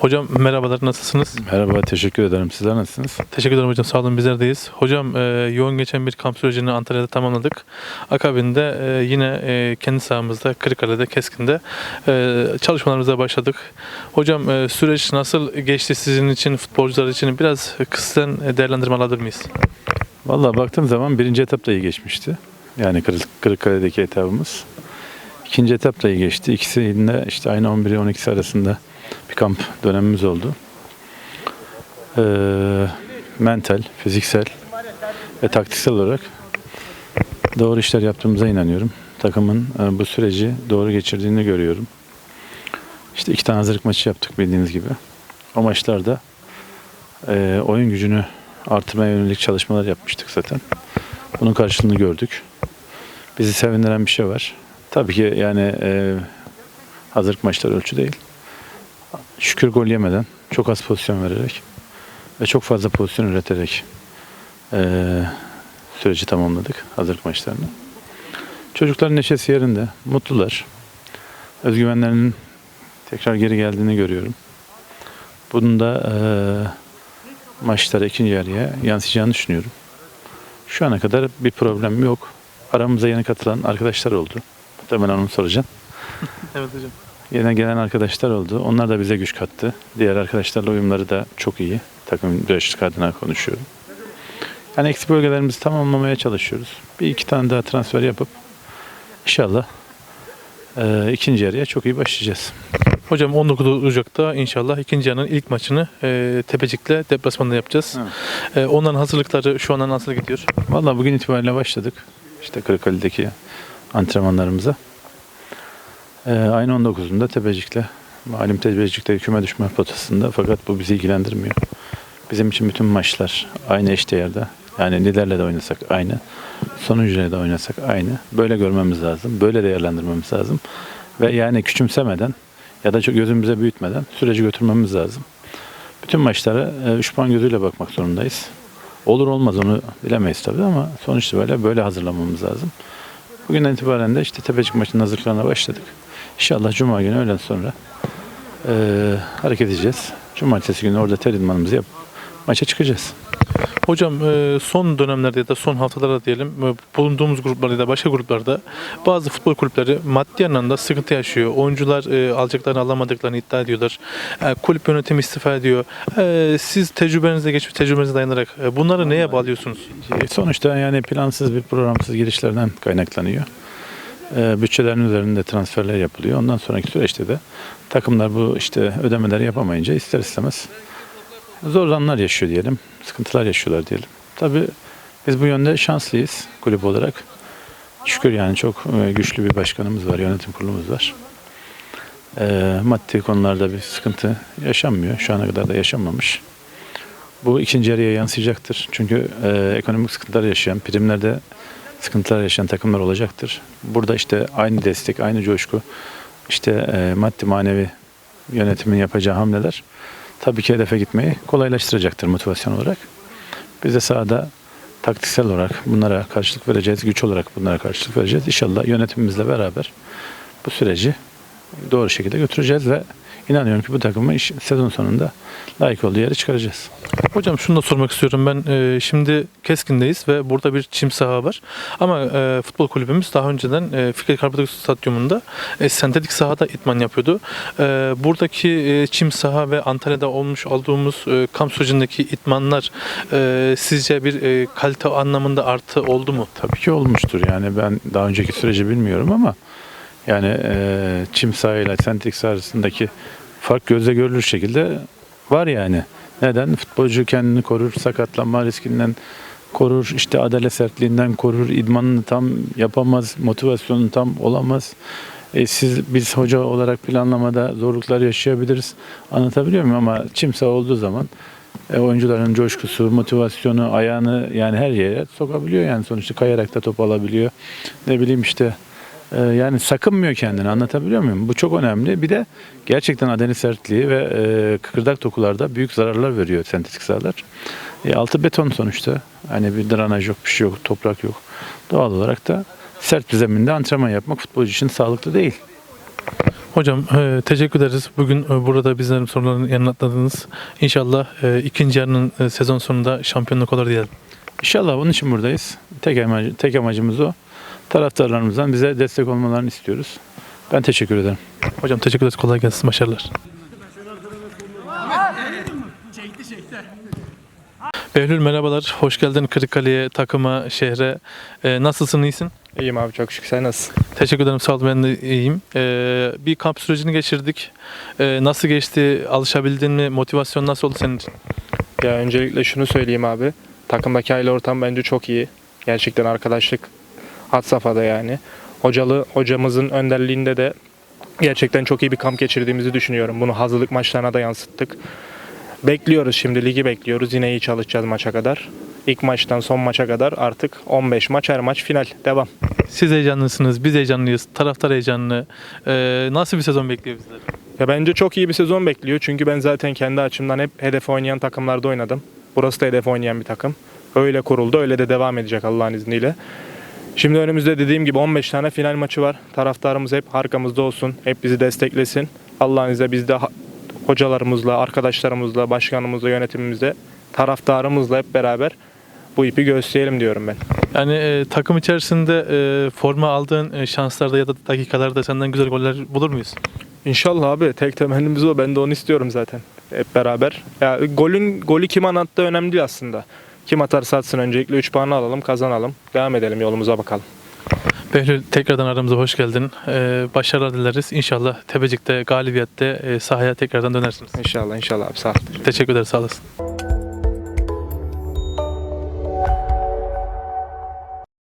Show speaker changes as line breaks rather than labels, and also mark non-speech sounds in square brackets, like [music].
Hocam merhabalar nasılsınız?
Merhaba, teşekkür ederim. Sizler nasılsınız?
Teşekkür ederim hocam sağ olun bizlerdeyiz. Hocam e, yoğun geçen bir kamp sürecini Antalya'da tamamladık. Akabinde e, yine e, kendi sahamızda Kırıkkale'de Keskin'de e, çalışmalarımıza başladık. Hocam e, süreç nasıl geçti sizin için futbolcular için biraz kısadan değerlendirme alabilir miyiz?
Vallahi baktığım zaman birinci etap da iyi geçmişti. Yani Kırık- Kırıkkale'deki etabımız. İkinci etap da iyi geçti. İkisinde işte aynı 11 12 arasında bir kamp dönemimiz oldu. Ee, mental, fiziksel ve taktiksel olarak doğru işler yaptığımıza inanıyorum. Takımın e, bu süreci doğru geçirdiğini görüyorum. İşte iki tane hazırlık maçı yaptık bildiğiniz gibi. O maçlarda e, oyun gücünü artırmaya yönelik çalışmalar yapmıştık zaten. Bunun karşılığını gördük. Bizi sevindiren bir şey var. Tabii ki yani e, hazırlık maçları ölçü değil. Şükür gol yemeden, çok az pozisyon vererek ve çok fazla pozisyon üreterek e, süreci tamamladık hazırlık maçlarını. Çocukların neşesi yerinde, mutlular. Özgüvenlerinin tekrar geri geldiğini görüyorum. Bunun da e, maçlara ikinci yarıya yansıyacağını düşünüyorum. Şu ana kadar bir problem yok. Aramıza yeni katılan arkadaşlar oldu. Muhtemelen onu soracağım. [laughs]
Evet hocam.
Yeni gelen arkadaşlar oldu. Onlar da bize güç kattı. Diğer arkadaşlarla uyumları da çok iyi. Takım güreşçilik adına konuşuyorum. Yani eksik bölgelerimizi tamamlamaya çalışıyoruz. Bir iki tane daha transfer yapıp inşallah e, ikinci yarıya çok iyi başlayacağız.
Hocam 19 Ocak'ta inşallah ikinci yarının ilk maçını e, Tepecik'le deplasmanda yapacağız. E, onların hazırlıkları şu anda nasıl gidiyor?
Vallahi bugün itibariyle başladık. İşte Kırıkkale'deki antrenmanlarımıza. Ee, aynı 19'unda Tepecik'le, malum Tepecik'te küme düşme potasında fakat bu bizi ilgilendirmiyor. Bizim için bütün maçlar aynı eşdeğerde. Yani liderle de oynasak aynı, sonuncuyla da oynasak aynı. Böyle görmemiz lazım, böyle değerlendirmemiz lazım. Ve yani küçümsemeden ya da çok gözümüze büyütmeden süreci götürmemiz lazım. Bütün maçlara 3 puan gözüyle bakmak zorundayız. Olur olmaz onu bilemeyiz tabii ama sonuç itibariyle böyle hazırlamamız lazım. Bugünden itibaren de işte Tepecik maçının hazırlıklarına başladık. İnşallah Cuma günü öğleden sonra eee, hareket edeceğiz. Cumartesi günü orada ter idmanımızı yapıp maça çıkacağız.
Hocam e, son dönemlerde ya da son haftalarda diyelim e, bulunduğumuz gruplarda ya da başka gruplarda bazı futbol kulüpleri maddi anlamda sıkıntı yaşıyor. Oyuncular e, alacaklarını alamadıklarını iddia ediyorlar. E, kulüp yönetimi istifa ediyor. E, siz tecrübenize geçmiş tecrübenize dayanarak e, bunları neye bağlıyorsunuz?
E, Sonuçta yani plansız bir programsız girişlerden kaynaklanıyor. Eee bütçelerin üzerinde transferler yapılıyor. Ondan sonraki süreçte de takımlar bu işte ödemeleri yapamayınca ister istemez zor anlar yaşıyor diyelim. Sıkıntılar yaşıyorlar diyelim. Tabii biz bu yönde şanslıyız kulüp olarak. Şükür yani çok e, güçlü bir başkanımız var, yönetim kurulumuz var. Eee maddi konularda bir sıkıntı yaşanmıyor. Şu ana kadar da yaşanmamış. Bu ikinci yarıya yansıyacaktır. Çünkü e, ekonomik sıkıntılar yaşayan, primlerde sıkıntılar yaşayan takımlar olacaktır. Burada işte aynı destek, aynı coşku, işte e, maddi manevi yönetimin yapacağı hamleler tabii ki hedefe gitmeyi kolaylaştıracaktır motivasyon olarak. Biz de sahada taktiksel olarak bunlara karşılık vereceğiz, güç olarak bunlara karşılık vereceğiz. İnşallah yönetimimizle beraber bu süreci doğru şekilde götüreceğiz ve inanıyorum ki bu takımı iş, sezon sonunda layık olduğu yere çıkaracağız.
Hocam şunu da sormak istiyorum ben. e, şimdi Keskin'deyiz ve burada bir çim saha var. Ama e, futbol kulübümüz daha önceden e, Fikret Karpatak Stadyumunda e, sentetik sahada itman yapıyordu. E, buradaki e, çim saha ve Antalya'da olmuş olduğumuz e, kamp sürecindeki itmanlar e, sizce bir e, kalite anlamında artı oldu mu?
Tabii ki olmuştur. Yani ben daha önceki süreci bilmiyorum ama yani e, çim sahayla sentetik saha arasındaki fark gözle görülür şekilde var yani. Neden? Futbolcu kendini korur, sakatlanma riskinden korur, işte adalet sertliğinden korur, idmanını tam yapamaz, motivasyonu tam olamaz. E, siz biz hoca olarak planlamada zorluklar yaşayabiliriz. Anlatabiliyor muyum? Ama çim saha olduğu zaman e, oyuncuların coşkusu, motivasyonu, ayağını yani her yere sokabiliyor yani sonuçta kayarak da top alabiliyor. Ne bileyim işte e, yani sakınmıyor kendini anlatabiliyor muyum? Bu çok önemli. Bir de gerçekten adeni sertliği ve e, kıkırdak dokularda büyük zararlar veriyor sentetik sahalar. E, altı beton sonuçta. Hani bir drenaj yok, bir şey yok, toprak yok. Doğal olarak da sert bir zeminde antrenman yapmak futbolcu için sağlıklı değil.
Hocam e, teşekkür ederiz. Bugün e, burada bizlerin sorularını yanıtladınız. İnşallah e, ikinci yarının e, sezon sonunda şampiyonluk olur diyelim.
İnşallah bunun için buradayız. Tek, amacı, tek amacımız o. Taraftarlarımızdan bize destek olmalarını istiyoruz. Ben teşekkür ederim.
Hocam teşekkür ederiz. Kolay gelsin. Başarılar. Behlül merhabalar. Hoş geldin Kırıkkale'ye, takıma, şehre. E, nasılsın, iyisin?
İyiyim abi çok şükür. Sen nasılsın?
Teşekkür ederim. Sağ ol. Ben de iyiyim. E, bir kamp sürecini geçirdik. E, nasıl geçti? Alışabildin mi? Motivasyon nasıl oldu senin için?
Ya öncelikle şunu söyleyeyim abi. Takımdaki aile ortam bence çok iyi. Gerçekten arkadaşlık had safhada yani. Hocalı hocamızın önderliğinde de gerçekten çok iyi bir kamp geçirdiğimizi düşünüyorum. Bunu hazırlık maçlarına da yansıttık. Bekliyoruz şimdi ligi bekliyoruz. Yine iyi çalışacağız maça kadar. İlk maçtan son maça kadar artık 15 maç her maç final. Devam.
Siz heyecanlısınız, biz heyecanlıyız, taraftar heyecanlı. E, nasıl bir sezon bekliyor bizleri?
Ya bence çok iyi bir sezon bekliyor. Çünkü ben zaten kendi açımdan hep hedef oynayan takımlarda oynadım. Burası da hedef oynayan bir takım. Öyle kuruldu, öyle de devam edecek Allah'ın izniyle. Şimdi önümüzde dediğim gibi 15 tane final maçı var. Taraftarımız hep arkamızda olsun, hep bizi desteklesin. Allah'ın izniyle biz de hocalarımızla, arkadaşlarımızla, başkanımızla, yönetimimizle, taraftarımızla hep beraber bu ipi gösterelim diyorum ben.
Yani e, takım içerisinde e, forma aldığın e, şanslarda ya da dakikalarda senden güzel goller bulur muyuz?
İnşallah abi tek temennimiz o. Ben de onu istiyorum zaten. Hep beraber. Ya golün golü kim attığı önemli değil aslında. Kim atarsa atsın öncelikle 3 puanı alalım, kazanalım. Devam edelim yolumuza bakalım.
Behlül tekrardan aramıza hoş geldin. E, başarılar dileriz. İnşallah Tepecik'te galibiyette e, sahaya tekrardan dönersiniz.
İnşallah inşallah abi sağ ol.
Teşekkür ederiz. Sağ olasın.